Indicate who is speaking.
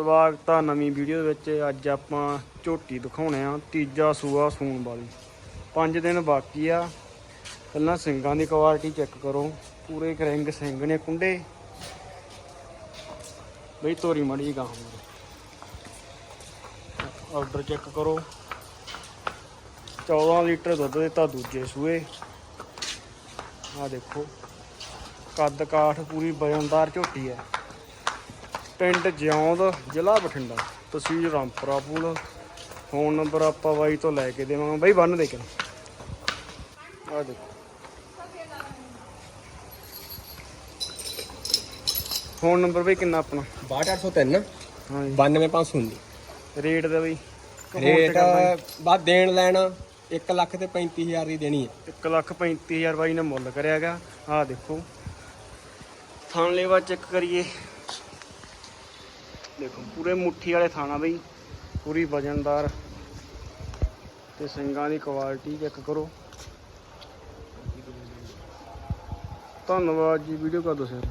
Speaker 1: ਸਵਾਗਤ ਆ ਨਵੀਂ ਵੀਡੀਓ ਵਿੱਚ। ਅੱਜ ਆਪਾਂ ਝੋਟੀ ਦਿਖਾਉਣੇ ਆ, ਤੀਜਾ ਸੂਆ ਸੂਣ ਵਾਲੀ। 5 ਦਿਨ ਬਾਕੀ ਆ। ਪਹਿਲਾਂ ਸਿੰਗਾਂ ਦੀ ਕੁਆਲਿਟੀ ਚੈੱਕ ਕਰੋ। ਪੂਰੇ ਕਰੰਗ ਸਿੰਘ ਨੇ ਕੁੰਡੇ। ਬਈ ਤੋਰੀ ਮੜੀ ਗਾਹ ਆਰਡਰ ਚੈੱਕ ਕਰੋ। 14 ਲੀਟਰ ਦੁੱਧ ਦਿੱਤਾ ਦੂਜੇ ਸੂਏ। ਆ ਦੇਖੋ। ਕੱਦ ਕਾਠ ਪੂਰੀ ਵਜਨਦਾਰ ਝੋਟੀ ਹੈ ਪਿੰਡ ਜਿਉਂਦ ਜ਼ਿਲ੍ਹਾ ਬਠਿੰਡਾ ਤਹਿਸੀਲ ਰਾਮਪੁਰਾ ਪੁਲ। ਫੋਨ ਨੰਬਰ ਆਪਾਂ ਬਾਈ ਤੋਂ ਲੈ ਕੇ ਦੇਵਾਂਗੇ। ਬਾਈ ਬੰਨ ਦੇ ਕੇ ਆ ਦੇਖੋ। ਫੋਨ ਨੰਬਰ ਬਈ ਕਿੰਨਾ ਆਪਣਾ?
Speaker 2: 62803
Speaker 1: ਹਾਂਜੀ।
Speaker 2: 92519
Speaker 1: ਰੇਟ ਦਾ ਬਈ।
Speaker 2: ਰੇਟ ਬਾਅਦ ਦੇਣ ਲੈਣ 1 ਲੱਖ ਤੇ 35000 ਦੀ ਦੇਣੀ ਹੈ।
Speaker 1: 1 ਲੱਖ 35000 ਬਾਈ ਨੇ ਮੁੱਲ ਕਰਿਆਗਾ ਆ ਦੇਖੋ। ਥਣ ਲੇਵਾ ਚੈੱਕ ਕਰੀਏ। ਦੇਖੋ, ਪੂਰੇ ਮੁੱਠੀ ਵਾਲੇ ਥਾਣਾ ਬਈ, ਪੂਰੀ ਵਜਨਦਾਰ ਤੇ ਸਿੰਘਾਂ ਦੀ ਕੁਆਲਿਟੀ ਚੈੱਕ ਕਰੋ। ਧੰਨਵਾਦ ਜੀ, ਵੀਡੀਓ ਕਰ ਦੋ ਸ਼ੇਅਰ